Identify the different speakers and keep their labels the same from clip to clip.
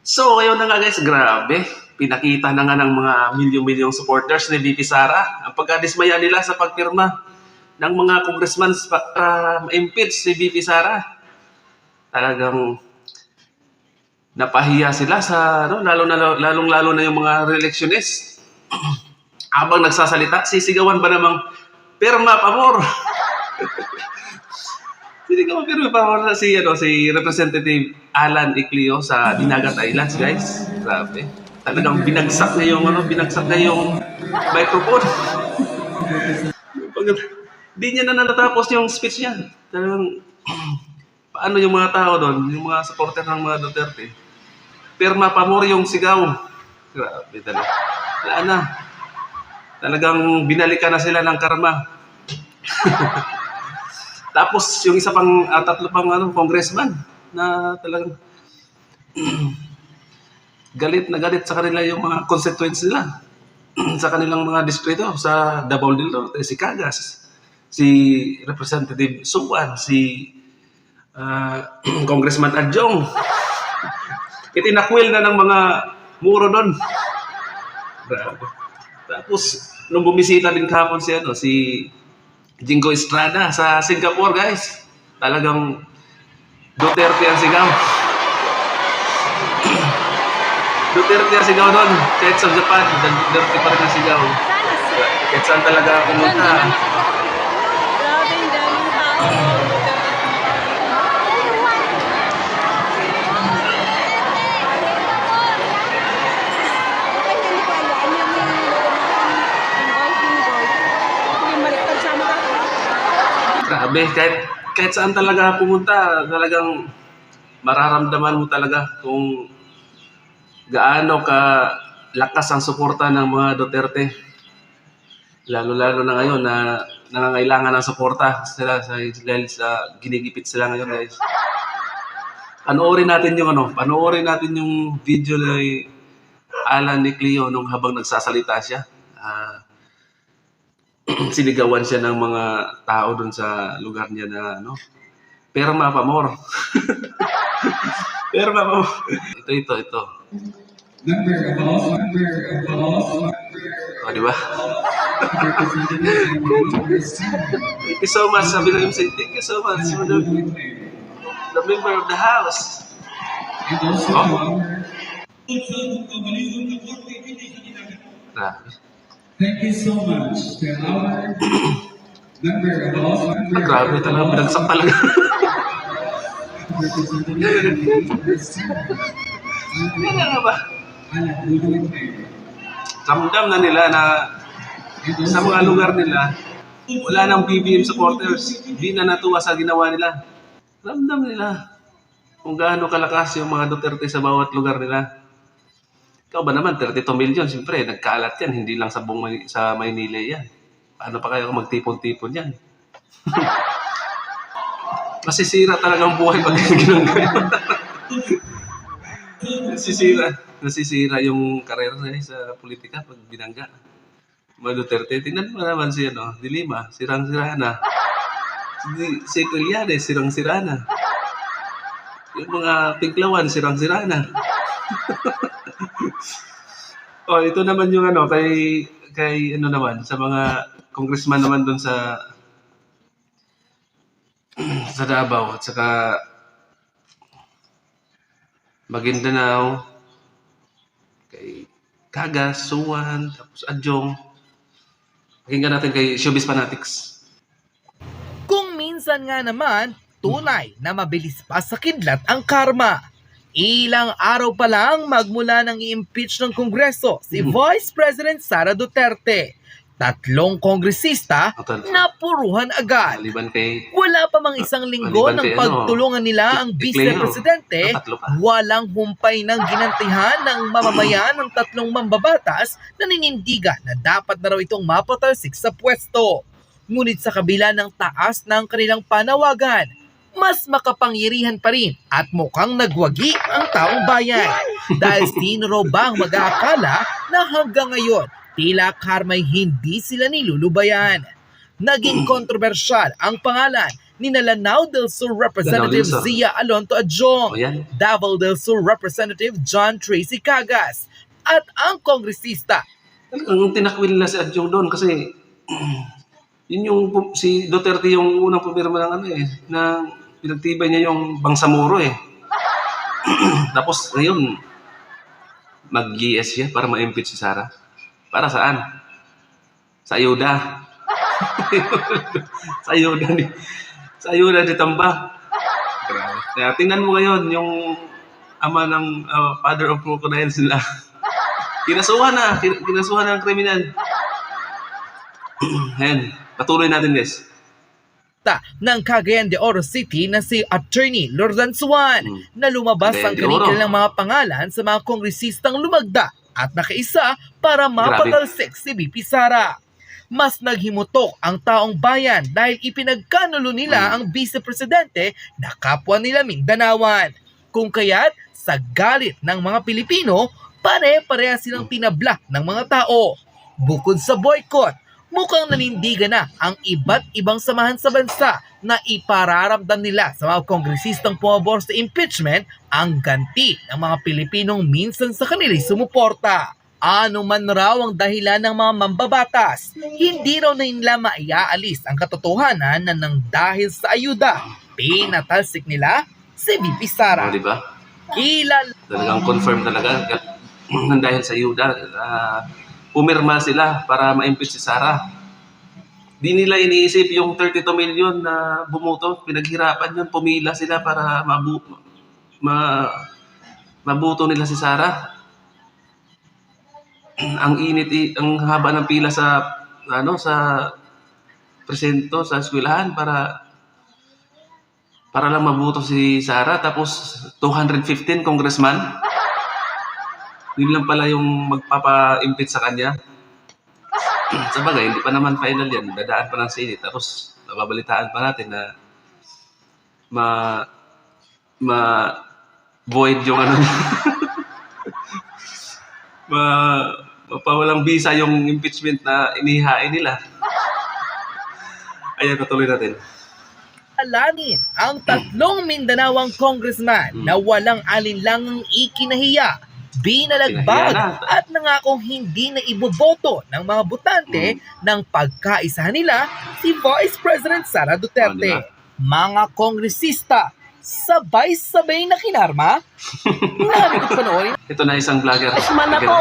Speaker 1: So, ngayon na nga guys, grabe. Pinakita na nga ng mga milyong-milyong supporters ni VP Sara ang pagkadismaya nila sa pagpirma ng mga congressman para ma-impeach si VP Sara. Talagang napahiya sila sa ano, lalo na lalong lalo na yung mga re-electionist. Habang nagsasalita, sisigawan ba namang pirma pamor? Sinigawan pirma pamor na si ano si Representative Alan Iclio sa Dinagat Islands, guys. Grabe. Talagang binagsak niya yung ano, binagsak niya yung microphone. Pag, di niya na natapos yung speech niya. Talagang paano yung mga tao doon, yung mga supporter ng mga Duterte. Pirma pamor yung sigaw. Grabe talaga. Wala na. Talagang binalikan na sila ng karma. Tapos yung isa pang ah, tatlo pang ano, congressman na talagang galit na galit sa kanila yung mga constituents nila sa kanilang mga distrito sa Davao del Norte, si Cagas, si Representative Suwan, si ah, Congressman Adjong. Itinakwil na ng mga muro doon. Tapos, nung bumisita din kahapon si, ano, si Jingo Estrada sa Singapore, guys. Talagang Duterte ang sigaw. Duterte ang sigaw doon. Kahit sa Japan, Duterte pa rin ang sigaw. Kahit saan talaga pumunta.
Speaker 2: Grabe, ang daming tao.
Speaker 1: Grabe, kahit, kahit saan talaga pumunta, talagang mararamdaman mo talaga kung gaano ka lakas ang suporta ng mga Duterte. Lalo-lalo na ngayon na nangangailangan ng suporta sila sa, dahil sa ginigipit sila ngayon guys. Panoorin natin yung ano, panoorin natin yung video ni Alan ni Cleo nung habang nagsasalita siya. Ah, sinigawan siya ng mga tao doon sa lugar niya na ano, perma pamor. perma pamor. Ito, ito, ito.
Speaker 3: Number of all, number of all,
Speaker 1: O, di ba? Thank you so much. Sabi ng MC, thank you so much for the, member of the house. Oh. Grabe.
Speaker 3: Thank you so much to our member of all,
Speaker 1: Ah,
Speaker 3: member
Speaker 1: grabe talaga. Binagsak talaga. Ano nga ba? Ramdam na nila na sa mga lugar nila, wala nang BBM supporters. Di na natuwa sa ginawa nila. Ramdam nila kung gaano kalakas yung mga Duterte sa bawat lugar nila. Ikaw ba naman, 32 million, siyempre, nagkaalat yan, hindi lang sa buong sa Maynila yan. Paano pa kayo magtipon-tipon yan? Masisira talaga ang buhay pag ginagawa. nasisira. Nasisira yung karera niya sa politika pag binangga. Mga Duterte, tingnan mo naman si ano, Dilima, sirang-sira na. Si, si Trillanes, sirang-sira na. Yung mga Pinklawan, sirang-sira na. oh, ito naman yung ano, kay, kay ano naman, sa mga congressman naman doon sa sa Davao at saka Maguindanao, kay Kagas, Suwan, tapos Adjong. Pakinggan natin kay Showbiz Fanatics.
Speaker 4: Kung minsan nga naman, tunay na mabilis pa sa kidlat ang karma. Ilang araw pa lang magmula ng i-impeach ng Kongreso si Vice President Sara Duterte. Tatlong kongresista
Speaker 1: Total.
Speaker 4: napuruhan agad. Wala pa mang isang linggo
Speaker 1: Maliban
Speaker 4: ng
Speaker 1: ano,
Speaker 4: pagtulungan nila ang Vice Presidente,
Speaker 1: pa.
Speaker 4: walang humpay ng ginantihan ng mamamayan ng tatlong mambabatas na ninindigan na dapat na raw itong mapatalsik sa pwesto. Ngunit sa kabila ng taas ng kanilang panawagan, mas makapangyarihan pa rin at mukhang nagwagi ang taong bayan. Dahil sino ba ang mag-aakala na hanggang ngayon tila karma'y hindi sila nilulubayan. Naging kontrobersyal ang pangalan ni Lanao del Sur Representative
Speaker 1: Lanao.
Speaker 4: Zia Alonto Adjong,
Speaker 1: yan.
Speaker 4: Davao del Sur Representative John Tracy Cagas, at ang kongresista
Speaker 1: Talagang tinakwil nila si Adjong doon kasi yun yung si Duterte yung unang pumirma ng ano eh, na pinagtibay niya yung Bangsamoro eh. Tapos ngayon, mag-GS siya para ma-impeach si Sara. Para saan? Sa ayuda. sa ayuda ni sa ayuda ni Tamba. Kaya tingnan mo ngayon yung ama ng uh, father of crocodiles nila. Kinasuhan na, kin- kinasuhan na ng kriminal. Ayan, patuloy natin guys.
Speaker 4: Ta ng Cagayan de Oro City na si Attorney Lordan Suan
Speaker 1: Hmm.
Speaker 4: na lumabas ang
Speaker 1: Oro.
Speaker 4: kanilang mga pangalan sa mga kongresistang lumagda at nakaisa para mapatalsik si BP Sara. Mas naghimutok ang taong bayan dahil ipinagkanulo nila
Speaker 1: Hmm.
Speaker 4: ang vice-presidente na kapwa nila Mindanawan. Kung kaya't sa galit ng mga Pilipino, pare-pareha silang
Speaker 1: Hmm.
Speaker 4: tinabla ng mga tao. Bukod sa boycott, mukhang nanindigan na ang iba't ibang samahan sa bansa na ipararamdam nila sa mga kongresistang pumabor sa impeachment ang ganti ng mga Pilipinong minsan sa kanila sumuporta. Ano man raw ang dahilan ng mga mambabatas, hindi raw na nila maiaalis ang katotohanan na nang dahil sa ayuda, pinatalsik nila si VP Sara.
Speaker 1: di ba?
Speaker 4: Kilala
Speaker 1: Talagang confirm talaga. Nang dahil sa ayuda, ah, pumirma sila para ma-impeach si Sara. Di nila iniisip yung 32 million na bumuto. Pinaghirapan yun. Pumila sila para mabu ma mabuto nila si Sara. ang init, ang haba ng pila sa ano sa presento sa eskwelahan para para lang mabuto si Sara tapos 215 congressman yun lang pala yung magpapa-impeach sa kanya. Sa bagay hindi pa naman final yan. Dadaan pa ng Senate tapos babalitaan pa natin na ma ma void yung ano. Ma mapawalang visa yung impeachment na inihain nila. Ayan patuloy natin.
Speaker 4: Alanin ang tatlong Mindanawang congressman
Speaker 1: Hmm.
Speaker 4: na walang alinlangang ikinahiya, binalagbag at nangakong hindi na iboboto ng mga botante
Speaker 1: Hmm.
Speaker 4: ng pagkaisa nila si Vice President Sara Duterte.
Speaker 1: Oh,
Speaker 4: Mga kongresista, sabay-sabay na kinarma? Narinig ko panoorin
Speaker 1: ito na isang vlogger
Speaker 5: Congressman ako.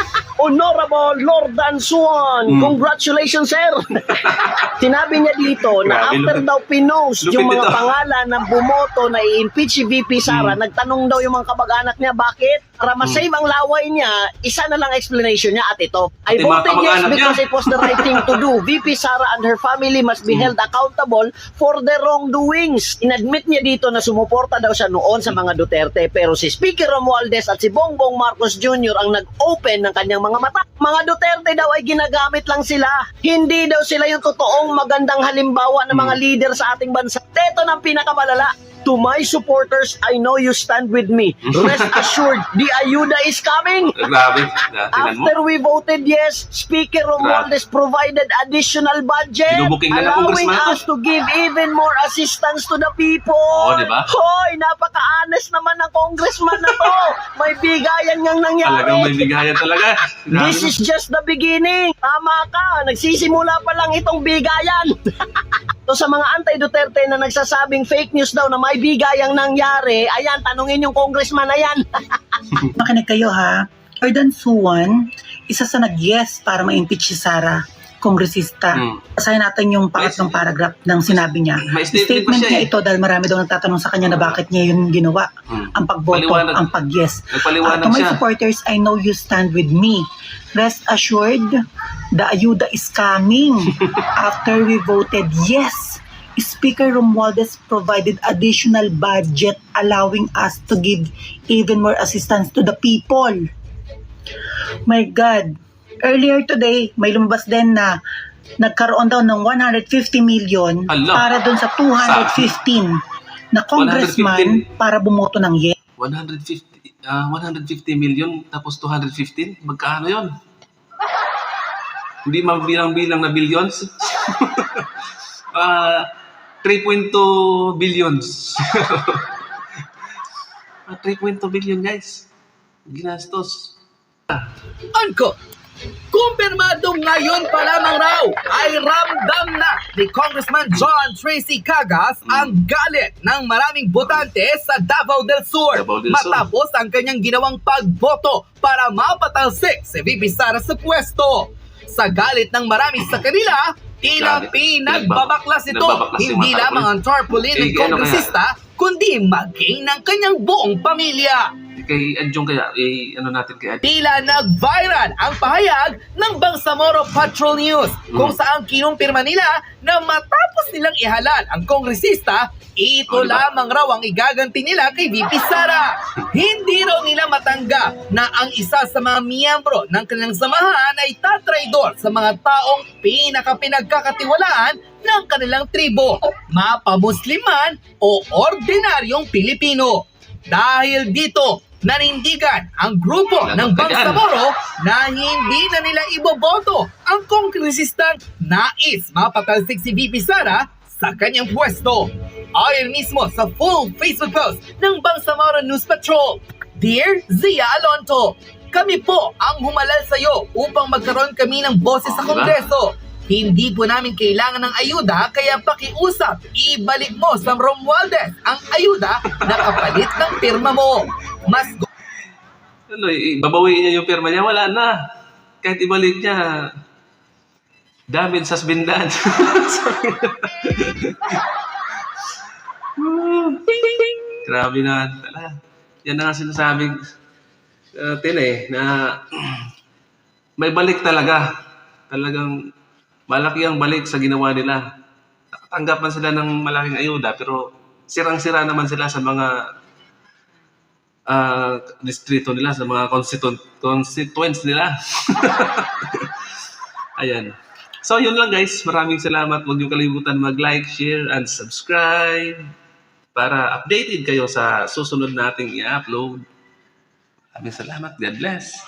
Speaker 5: Honorable Lord Dan Suan.
Speaker 1: Mm.
Speaker 5: Congratulations, sir. Sinabi niya dito na
Speaker 1: Grabe,
Speaker 5: after
Speaker 1: lupit.
Speaker 5: daw pinost
Speaker 1: Lupit
Speaker 5: yung mga
Speaker 1: ito.
Speaker 5: pangalan ng bumoto na i-impeach si VP Sara,
Speaker 1: Mm.
Speaker 5: nagtanong daw yung mga kamag-anak niya, bakit? Para masave ang laway niya, isa na lang explanation niya at ito. I
Speaker 1: mga
Speaker 5: voted yes because
Speaker 1: niya.
Speaker 5: it was the right thing to do. VP Sara and her family must be
Speaker 1: Mm.
Speaker 5: held accountable for their wrongdoings. Inadmit niya dito na sumuporta daw siya noon sa mga Duterte pero si Speaker Romualdez at si Bongbong Marcos Jr. ang nag-open ng kanyang mga mata. Mga Duterte daw ay ginagamit lang sila. Hindi daw sila yung totoong magandang halimbawa ng mga leader sa ating bansa. Ito ng pinakamalala. To my supporters, I know you stand with me. Rest assured, the ayuda is coming.
Speaker 1: grabe
Speaker 5: After we voted yes, Speaker Romualdez provided additional budget,
Speaker 1: Binubuking na ng
Speaker 5: allowing
Speaker 1: congressman.
Speaker 5: us to give even more assistance to the people.
Speaker 1: Oo, di ba?
Speaker 5: Hoy, napaka-honest naman ng congressman na to. May bigayan ngang nangyari.
Speaker 1: talagang may bigayan talaga
Speaker 5: This is just the beginning. Tama ka, nagsisimula pa lang itong bigayan. So sa mga anti-Duterte na nagsasabing fake news daw na may bigayang nangyari, ayan, tanungin yung congressman na yan.
Speaker 6: makinig kayo ha. Jordan Suwan, isa sa nag-yes para ma-impeach si Sara, kongresista.
Speaker 1: Hmm.
Speaker 6: Basahin natin yung pangatlong paragraph ng sinabi niya.
Speaker 1: May statement siya
Speaker 6: niya
Speaker 1: eh.
Speaker 6: ito dahil marami daw nagtatanong sa kanya na bakit niya yun ginawa.
Speaker 1: Hmm.
Speaker 6: Ang pagboto,
Speaker 1: Paliwanag.
Speaker 6: ang pag-yes. Uh, to my
Speaker 1: siya.
Speaker 6: supporters, I know you stand with me. Rest assured, the ayuda is coming. After we voted yes, Speaker Romualdez provided additional budget allowing us to give even more assistance to the people. My God. Earlier today, may lumabas din na nagkaroon daw ng 150 million
Speaker 1: Ala.
Speaker 6: para doon sa 215 na congressman
Speaker 1: 115?
Speaker 6: para bumoto ng yes.
Speaker 1: 150 ah 150 million tapos 215 magkano yon hindi mabilang-bilang na billions ah 3.2 billions. Ah, 3.2 billion guys. Ginastos.
Speaker 4: Angko, kumpirmado ngayon pa lamang raw ay ramdam na ni Congressman John Tracy Cagas ang galit ng maraming botante sa Davao del Sur
Speaker 1: Davao del Sur.
Speaker 4: matapos ang kanyang ginawang pagboto para mapatalsik si VP Sara sa pwesto. Sa galit ng marami sa kanila, tila pinagbabaklas ito
Speaker 1: Nagbabaklas yung
Speaker 4: hindi
Speaker 1: mga
Speaker 4: lamang ang tarpaulin ng
Speaker 1: Eh, ano
Speaker 4: kongresista kundi maging ng kanyang buong pamilya.
Speaker 1: Kay Adjong kaya, eh, ano natin kay Adjong.
Speaker 4: Tila nag-viral ang pahayag ng Bangsamoro Patrol News kung saan kinumpirma nila na matapos nilang ihalal ang kongresista, ito
Speaker 1: Oh, diba?
Speaker 4: lamang raw ang igaganti nila kay VP Sara. Hindi raw nila matanggap na ang isa sa mga miyembro ng kanilang samahan ay tatraidor sa mga taong pinakapinagkakatiwalaan ng kanilang tribo, mapamusliman o ordinaryong Pilipino. Dahil dito, nanindigan ang grupo ng. Bangsamoro na hindi na nila iboboto ang kongresistang nais mapatalsik si VP Sara sa kanyang pwesto. Ayon mismo sa full Facebook post ng Bangsamoro News Patrol. Dear Zia Alonto, kami po ang humalal sa iyo upang magkaroon kami ng boses sa
Speaker 1: diba?
Speaker 4: Kongreso. Hindi po namin kailangan ng ayuda kaya pakiusap, ibalik mo sa Romualdez ang ayuda na kapalit ng pirma mo. Mas
Speaker 1: Ano, babawiin niya yung pirma niya, wala na. Kahit ibalik niya, damage has been done. Grabe na. Tala. Yan na nga sinasabing natin eh, na may balik talaga. Talagang malaki ang balik sa ginawa nila. Tanggap man sila ng malaking ayuda, pero sirang-sira naman sila sa mga ah, distrito nila, sa mga constitu- constituents nila. Ayan. So, yun lang guys. Maraming salamat. Huwag niyo kalimutan mag-like, share, and subscribe para updated kayo sa susunod nating i-upload. Maraming salamat. God bless.